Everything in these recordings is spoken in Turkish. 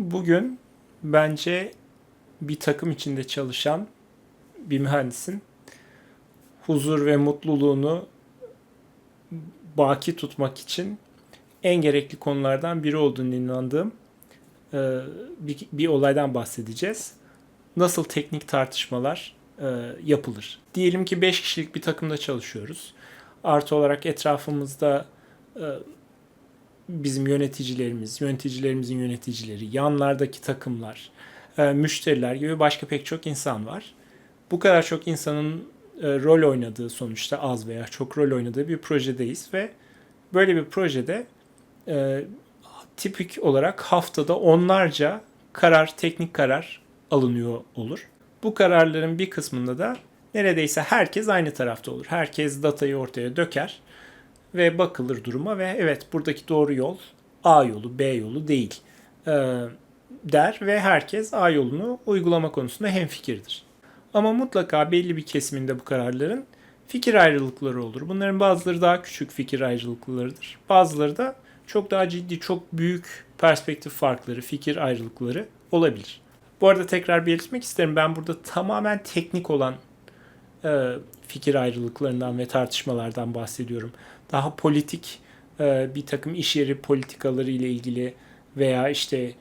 Bugün bence bir takım içinde çalışan bir mühendisin huzur ve mutluluğunu baki tutmak için en gerekli konulardan biri olduğunu inandığım e, bir, bir olaydan bahsedeceğiz. Nasıl teknik tartışmalar e, yapılır? Diyelim ki 5 kişilik bir takımda çalışıyoruz. Artı olarak etrafımızda e, bizim yöneticilerimiz, yöneticilerimizin yöneticileri, yanlardaki takımlar, e, müşteriler gibi başka pek çok insan var. Bu kadar çok insanın e, rol oynadığı sonuçta az veya çok rol oynadığı bir projedeyiz ve böyle bir projede e, tipik olarak haftada onlarca karar, teknik karar alınıyor olur. Bu kararların bir kısmında da neredeyse herkes aynı tarafta olur. Herkes datayı ortaya döker ve bakılır duruma ve evet buradaki doğru yol A yolu, B yolu değil e, der ve herkes A yolunu uygulama konusunda hemfikirdir. Ama mutlaka belli bir kesiminde bu kararların fikir ayrılıkları olur. Bunların bazıları daha küçük fikir ayrılıklarıdır. Bazıları da çok daha ciddi, çok büyük perspektif farkları, fikir ayrılıkları olabilir. Bu arada tekrar belirtmek isterim. Ben burada tamamen teknik olan e, fikir ayrılıklarından ve tartışmalardan bahsediyorum. Daha politik e, bir takım iş yeri politikaları ile ilgili veya işte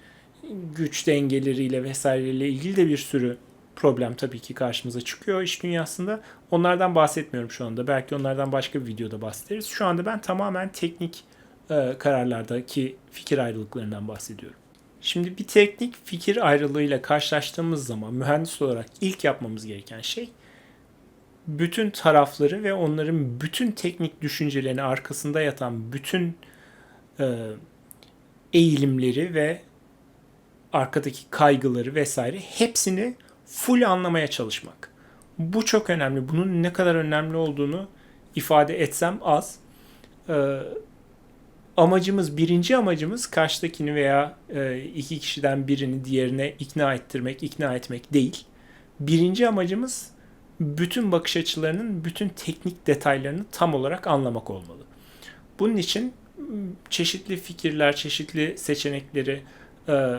güç dengeleriyle vesaireyle ilgili de bir sürü problem tabii ki karşımıza çıkıyor iş dünyasında. Onlardan bahsetmiyorum şu anda. Belki onlardan başka bir videoda bahsederiz. Şu anda ben tamamen teknik e, kararlardaki fikir ayrılıklarından bahsediyorum. Şimdi bir teknik fikir ayrılığıyla karşılaştığımız zaman mühendis olarak ilk yapmamız gereken şey bütün tarafları ve onların bütün teknik düşüncelerini arkasında yatan bütün e, eğilimleri ve arkadaki kaygıları vesaire hepsini full anlamaya çalışmak. Bu çok önemli. Bunun ne kadar önemli olduğunu ifade etsem az. Ee, amacımız, birinci amacımız karşıdakini veya e, iki kişiden birini diğerine ikna ettirmek, ikna etmek değil. Birinci amacımız bütün bakış açılarının bütün teknik detaylarını tam olarak anlamak olmalı. Bunun için çeşitli fikirler, çeşitli seçenekleri e,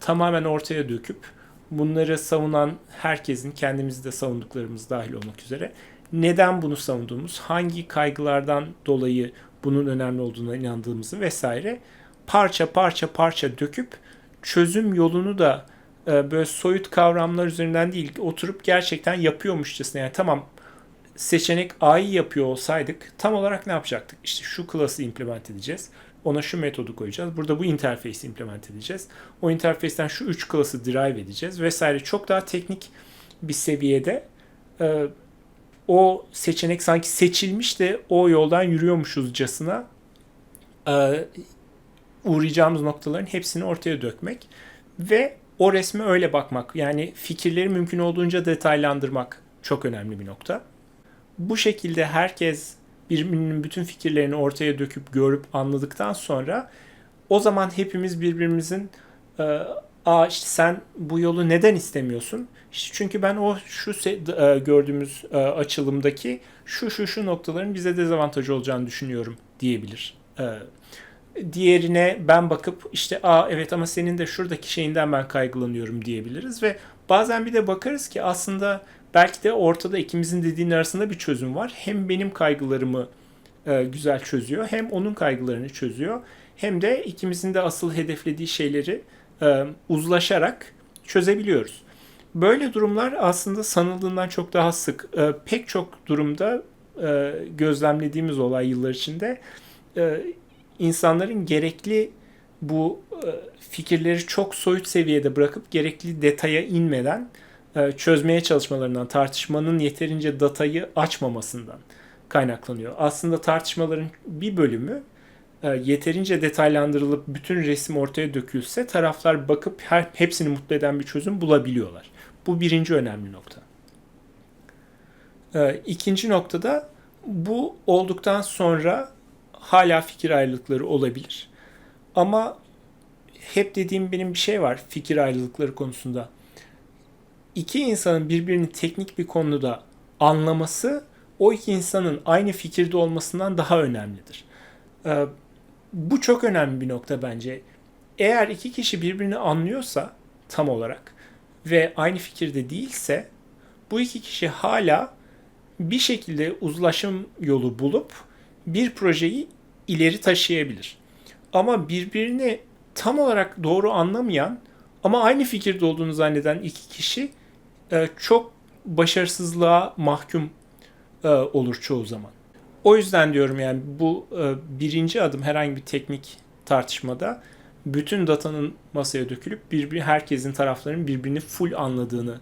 tamamen ortaya döküp bunları savunan herkesin kendimizi de savunduklarımız dahil olmak üzere neden bunu savunduğumuz, hangi kaygılardan dolayı bunun önemli olduğuna inandığımızı vesaire parça parça parça döküp çözüm yolunu da böyle soyut kavramlar üzerinden değil oturup gerçekten yapıyormuşçasına yani tamam seçenek A'yı yapıyor olsaydık tam olarak ne yapacaktık? İşte şu klası implement edeceğiz. Ona şu metodu koyacağız. Burada bu interface'i implement edeceğiz. O interface'ten şu üç klası drive edeceğiz vesaire. Çok daha teknik bir seviyede e, o seçenek sanki seçilmiş de o yoldan yürüyormuşuzcasına e, uğrayacağımız noktaların hepsini ortaya dökmek ve o resme öyle bakmak. Yani fikirleri mümkün olduğunca detaylandırmak çok önemli bir nokta. Bu şekilde herkes birbirinin bütün fikirlerini ortaya döküp görüp anladıktan sonra o zaman hepimiz birbirimizin e, Aa işte sen bu yolu neden istemiyorsun? İşte çünkü ben o şu e, gördüğümüz e, açılımdaki şu şu şu noktaların bize dezavantaj olacağını düşünüyorum diyebilir. Diğerine ben bakıp işte aa evet ama senin de şuradaki şeyinden ben kaygılanıyorum diyebiliriz ve bazen bir de bakarız ki aslında belki de ortada ikimizin dediğinin arasında bir çözüm var. Hem benim kaygılarımı e, güzel çözüyor hem onun kaygılarını çözüyor hem de ikimizin de asıl hedeflediği şeyleri e, uzlaşarak çözebiliyoruz. Böyle durumlar aslında sanıldığından çok daha sık. E, pek çok durumda e, gözlemlediğimiz olay yıllar içinde e, insanların gerekli bu e, fikirleri çok soyut seviyede bırakıp gerekli detaya inmeden e, çözmeye çalışmalarından, tartışmanın yeterince datayı açmamasından kaynaklanıyor. Aslında tartışmaların bir bölümü e, yeterince detaylandırılıp bütün resim ortaya dökülse taraflar bakıp her hepsini mutlu eden bir çözüm bulabiliyorlar. Bu birinci önemli nokta. İkinci noktada bu olduktan sonra hala fikir ayrılıkları olabilir. Ama hep dediğim benim bir şey var fikir ayrılıkları konusunda. İki insanın birbirini teknik bir konuda anlaması o iki insanın aynı fikirde olmasından daha önemlidir. Ee, bu çok önemli bir nokta bence. eğer iki kişi birbirini anlıyorsa tam olarak ve aynı fikirde değilse bu iki kişi hala bir şekilde uzlaşım yolu bulup bir projeyi ileri taşıyabilir. Ama birbirini tam olarak doğru anlamayan ama aynı fikirde olduğunu zanneden iki kişi e, çok başarısızlığa mahkum e, olur çoğu zaman. O yüzden diyorum yani bu e, birinci adım herhangi bir teknik tartışmada bütün datanın masaya dökülüp birbiri herkesin taraflarının birbirini full anladığını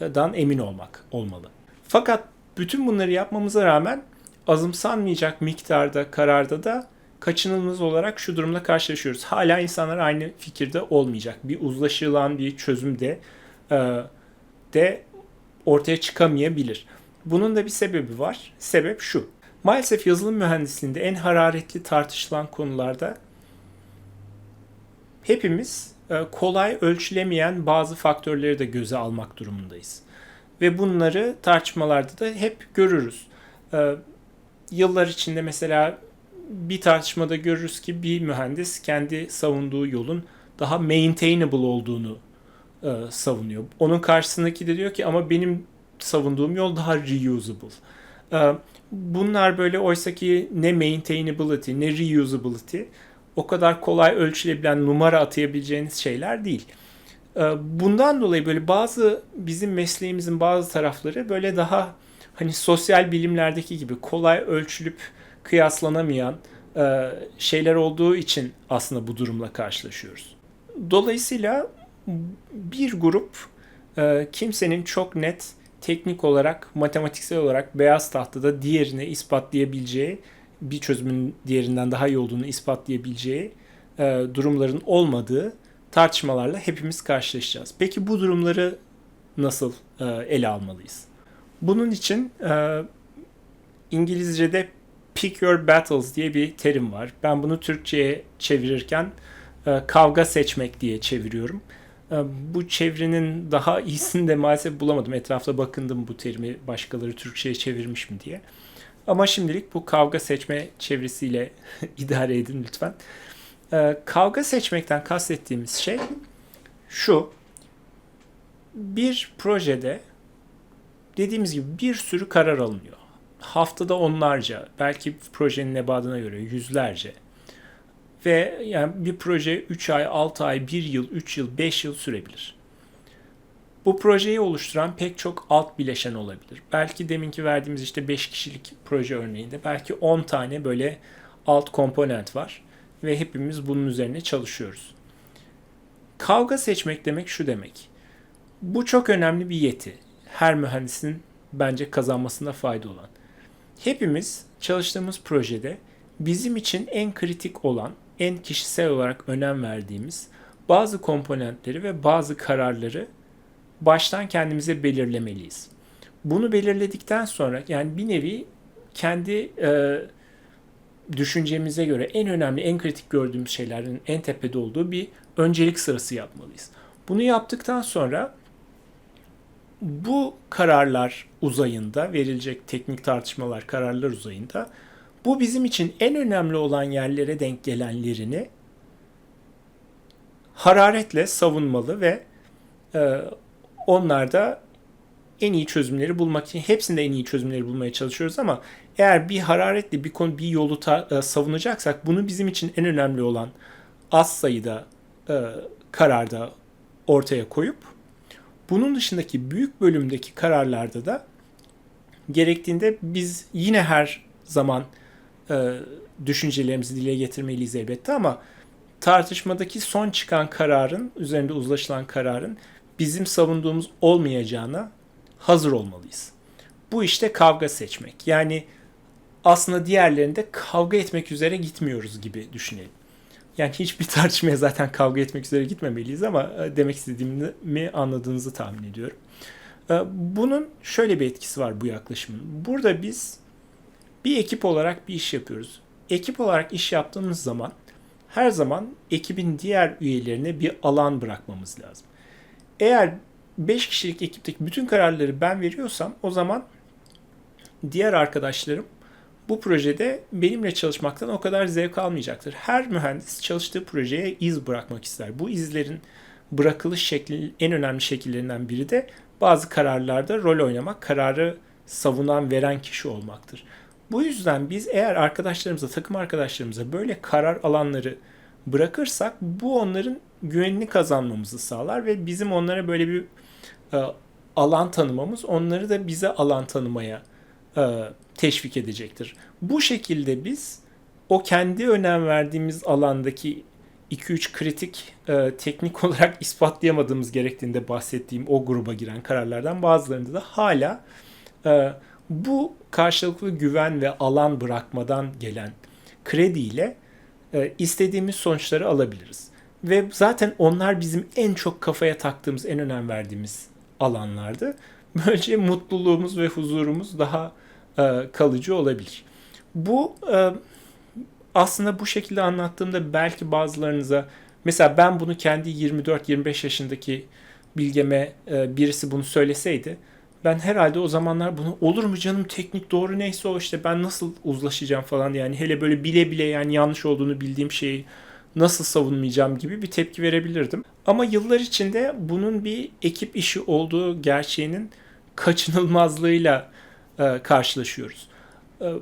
dan emin olmak olmalı. Fakat bütün bunları yapmamıza rağmen azımsanmayacak miktarda kararda da kaçınılmaz olarak şu durumla karşılaşıyoruz. Hala insanlar aynı fikirde olmayacak. Bir uzlaşılan bir çözüm de e, de ortaya çıkamayabilir. Bunun da bir sebebi var. Sebep şu. Maalesef yazılım mühendisliğinde en hararetli tartışılan konularda hepimiz e, kolay ölçülemeyen bazı faktörleri de göze almak durumundayız. Ve bunları tartışmalarda da hep görürüz. Yıllar içinde mesela bir tartışmada görürüz ki bir mühendis kendi savunduğu yolun daha maintainable olduğunu e, savunuyor. Onun karşısındaki de diyor ki ama benim savunduğum yol daha reusable. E, bunlar böyle oysa ki ne maintainability ne reusability o kadar kolay ölçülebilen numara atayabileceğiniz şeyler değil. E, bundan dolayı böyle bazı bizim mesleğimizin bazı tarafları böyle daha hani sosyal bilimlerdeki gibi kolay ölçülüp kıyaslanamayan e, şeyler olduğu için aslında bu durumla karşılaşıyoruz. Dolayısıyla bir grup e, kimsenin çok net teknik olarak, matematiksel olarak beyaz tahtada diğerine ispatlayabileceği, bir çözümün diğerinden daha iyi olduğunu ispatlayabileceği e, durumların olmadığı tartışmalarla hepimiz karşılaşacağız. Peki bu durumları nasıl e, ele almalıyız? Bunun için e, İngilizce'de pick your battles diye bir terim var. Ben bunu Türkçe'ye çevirirken e, kavga seçmek diye çeviriyorum. E, bu çevrinin daha iyisini de maalesef bulamadım. Etrafta bakındım bu terimi başkaları Türkçe'ye çevirmiş mi diye. Ama şimdilik bu kavga seçme çevresiyle idare edin lütfen. E, kavga seçmekten kastettiğimiz şey şu. Bir projede dediğimiz gibi bir sürü karar alınıyor. Haftada onlarca, belki projenin nebadına göre yüzlerce. Ve yani bir proje 3 ay, 6 ay, 1 yıl, 3 yıl, 5 yıl sürebilir. Bu projeyi oluşturan pek çok alt bileşen olabilir. Belki deminki verdiğimiz işte 5 kişilik proje örneğinde belki 10 tane böyle alt komponent var ve hepimiz bunun üzerine çalışıyoruz. Kavga seçmek demek şu demek. Bu çok önemli bir yeti her mühendisin bence kazanmasında fayda olan. Hepimiz çalıştığımız projede bizim için en kritik olan, en kişisel olarak önem verdiğimiz bazı komponentleri ve bazı kararları baştan kendimize belirlemeliyiz. Bunu belirledikten sonra yani bir nevi kendi e, düşüncemize göre en önemli, en kritik gördüğümüz şeylerin en tepede olduğu bir öncelik sırası yapmalıyız. Bunu yaptıktan sonra bu kararlar uzayında verilecek teknik tartışmalar kararlar uzayında bu bizim için en önemli olan yerlere denk gelenlerini hararetle savunmalı ve e, onlarda en iyi çözümleri bulmak için hepsinde en iyi çözümleri bulmaya çalışıyoruz ama eğer bir hararetle bir konu bir yolu ta, e, savunacaksak bunu bizim için en önemli olan az sayıda e, kararda ortaya koyup bunun dışındaki büyük bölümdeki kararlarda da gerektiğinde biz yine her zaman e, düşüncelerimizi dile getirmeliyiz elbette ama tartışmadaki son çıkan kararın, üzerinde uzlaşılan kararın bizim savunduğumuz olmayacağına hazır olmalıyız. Bu işte kavga seçmek. Yani aslında diğerlerinde kavga etmek üzere gitmiyoruz gibi düşünelim. Yani hiçbir tartışmaya zaten kavga etmek üzere gitmemeliyiz ama e, demek istediğimi anladığınızı tahmin ediyorum. E, bunun şöyle bir etkisi var bu yaklaşımın. Burada biz bir ekip olarak bir iş yapıyoruz. Ekip olarak iş yaptığımız zaman her zaman ekibin diğer üyelerine bir alan bırakmamız lazım. Eğer 5 kişilik ekipteki bütün kararları ben veriyorsam o zaman diğer arkadaşlarım bu projede benimle çalışmaktan o kadar zevk almayacaktır. Her mühendis çalıştığı projeye iz bırakmak ister. Bu izlerin bırakılış şekli en önemli şekillerinden biri de bazı kararlarda rol oynamak, kararı savunan, veren kişi olmaktır. Bu yüzden biz eğer arkadaşlarımıza, takım arkadaşlarımıza böyle karar alanları bırakırsak bu onların güvenini kazanmamızı sağlar ve bizim onlara böyle bir e, alan tanımamız onları da bize alan tanımaya e, teşvik edecektir. Bu şekilde biz o kendi önem verdiğimiz alandaki 2-3 kritik e, teknik olarak ispatlayamadığımız gerektiğinde bahsettiğim o gruba giren kararlardan bazılarında da hala e, bu karşılıklı güven ve alan bırakmadan gelen krediyle e, istediğimiz sonuçları alabiliriz. Ve zaten onlar bizim en çok kafaya taktığımız, en önem verdiğimiz alanlardı. Böylece mutluluğumuz ve huzurumuz daha kalıcı olabilir. Bu e, aslında bu şekilde anlattığımda belki bazılarınıza mesela ben bunu kendi 24-25 yaşındaki bilgeme e, birisi bunu söyleseydi ben herhalde o zamanlar bunu olur mu canım teknik doğru neyse o işte ben nasıl uzlaşacağım falan yani hele böyle bile bile yani yanlış olduğunu bildiğim şeyi nasıl savunmayacağım gibi bir tepki verebilirdim. Ama yıllar içinde bunun bir ekip işi olduğu gerçeğinin kaçınılmazlığıyla e, karşılaşıyoruz. E,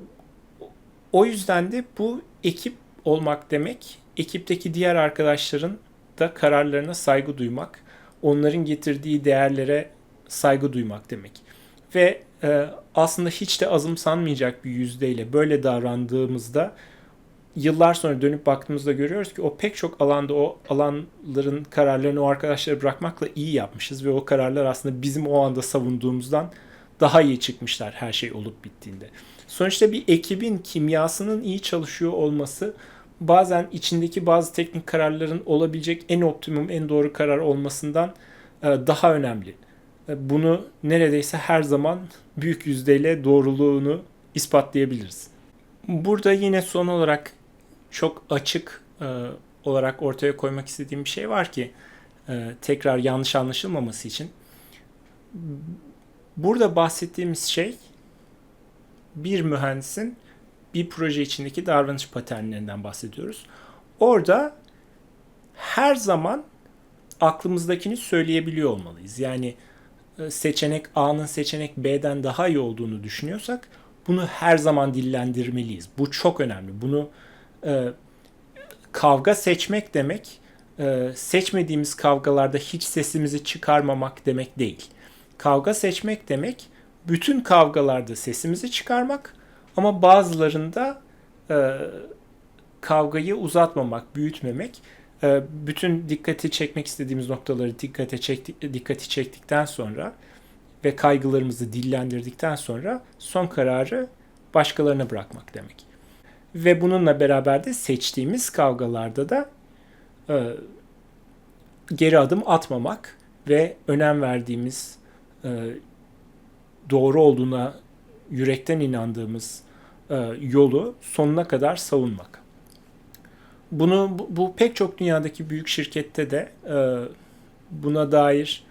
o yüzden de bu ekip olmak demek, ekipteki diğer arkadaşların da kararlarına saygı duymak, onların getirdiği değerlere saygı duymak demek. Ve e, aslında hiç de azımsanmayacak bir yüzdeyle böyle davrandığımızda yıllar sonra dönüp baktığımızda görüyoruz ki o pek çok alanda o alanların kararlarını o arkadaşlara bırakmakla iyi yapmışız ve o kararlar aslında bizim o anda savunduğumuzdan daha iyi çıkmışlar her şey olup bittiğinde. Sonuçta bir ekibin kimyasının iyi çalışıyor olması bazen içindeki bazı teknik kararların olabilecek en optimum, en doğru karar olmasından e, daha önemli. E, bunu neredeyse her zaman büyük yüzdeyle doğruluğunu ispatlayabiliriz. Burada yine son olarak çok açık e, olarak ortaya koymak istediğim bir şey var ki tekrar yanlış anlaşılmaması için. Burada bahsettiğimiz şey bir mühendisin bir proje içindeki davranış paternlerinden bahsediyoruz. Orada her zaman aklımızdakini söyleyebiliyor olmalıyız. Yani e, seçenek A'nın seçenek B'den daha iyi olduğunu düşünüyorsak bunu her zaman dillendirmeliyiz. Bu çok önemli. Bunu e, kavga seçmek demek e, seçmediğimiz kavgalarda hiç sesimizi çıkarmamak demek değil. Kavga seçmek demek bütün kavgalarda sesimizi çıkarmak ama bazılarında e, kavgayı uzatmamak, büyütmemek. E, bütün dikkati çekmek istediğimiz noktaları dikkate çektik, dikkati çektikten sonra ve kaygılarımızı dillendirdikten sonra son kararı başkalarına bırakmak demek. Ve bununla beraber de seçtiğimiz kavgalarda da e, geri adım atmamak ve önem verdiğimiz doğru olduğuna yürekten inandığımız e, yolu sonuna kadar savunmak. Bunu bu, bu pek çok dünyadaki büyük şirkette de e, buna dair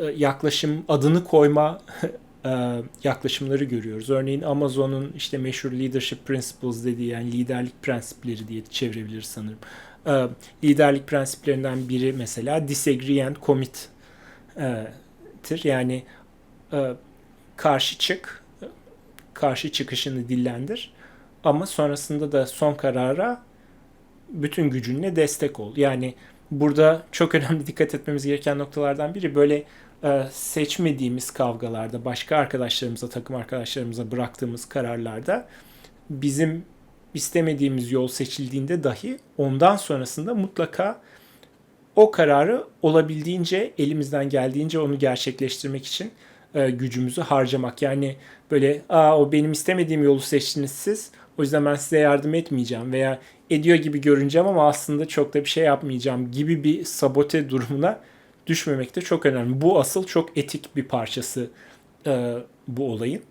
e, yaklaşım adını koyma e, yaklaşımları görüyoruz. Örneğin Amazon'un işte meşhur leadership principles dediği yani liderlik prensipleri diye çevirebiliriz sanırım. E, liderlik prensiplerinden biri mesela disagree and commit e, yani e, karşı çık, karşı çıkışını dillendir ama sonrasında da son karara bütün gücünle destek ol. Yani burada çok önemli dikkat etmemiz gereken noktalardan biri böyle e, seçmediğimiz kavgalarda, başka arkadaşlarımıza, takım arkadaşlarımıza bıraktığımız kararlarda bizim istemediğimiz yol seçildiğinde dahi ondan sonrasında mutlaka o kararı olabildiğince elimizden geldiğince onu gerçekleştirmek için e, gücümüzü harcamak. Yani böyle aa o benim istemediğim yolu seçtiniz siz. O yüzden ben size yardım etmeyeceğim veya ediyor gibi görüneceğim ama aslında çok da bir şey yapmayacağım gibi bir sabote durumuna düşmemek de çok önemli. Bu asıl çok etik bir parçası e, bu olayın.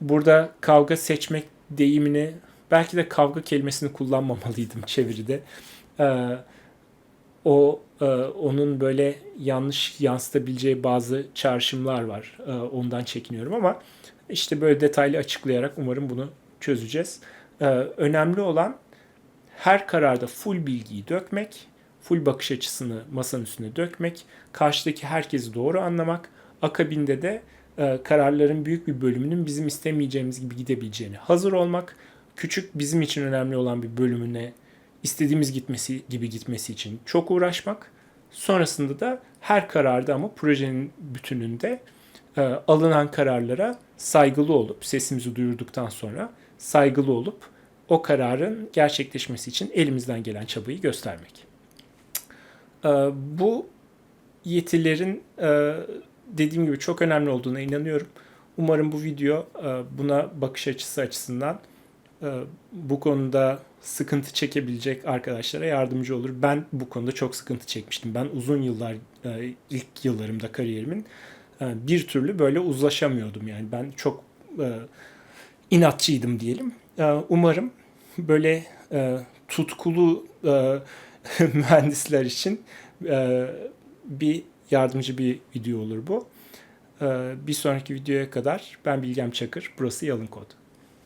Burada kavga seçmek deyimini belki de kavga kelimesini kullanmamalıydım çeviride. E, o e, onun böyle yanlış yansıtabileceği bazı çağrışımlar var. E, ondan çekiniyorum ama işte böyle detaylı açıklayarak umarım bunu çözeceğiz. Ee, önemli olan her kararda full bilgiyi dökmek, full bakış açısını masanın üstüne dökmek, karşıdaki herkesi doğru anlamak, akabinde de e, kararların büyük bir bölümünün bizim istemeyeceğimiz gibi gidebileceğini hazır olmak, küçük bizim için önemli olan bir bölümüne istediğimiz gitmesi gibi gitmesi için çok uğraşmak. Sonrasında da her kararda ama projenin bütününde e, alınan kararlara saygılı olup sesimizi duyurduktan sonra saygılı olup o kararın gerçekleşmesi için elimizden gelen çabayı göstermek. E, bu yetilerin e, dediğim gibi çok önemli olduğuna inanıyorum. Umarım bu video e, buna bakış açısı açısından bu konuda sıkıntı çekebilecek arkadaşlara yardımcı olur. Ben bu konuda çok sıkıntı çekmiştim. Ben uzun yıllar e, ilk yıllarımda kariyerimin e, bir türlü böyle uzlaşamıyordum. Yani ben çok e, inatçıydım diyelim. Umarım böyle tutkulu mühendisler için bir yardımcı bir video olur bu. Bir sonraki videoya kadar ben Bilgem Çakır. Burası Yalın Kod.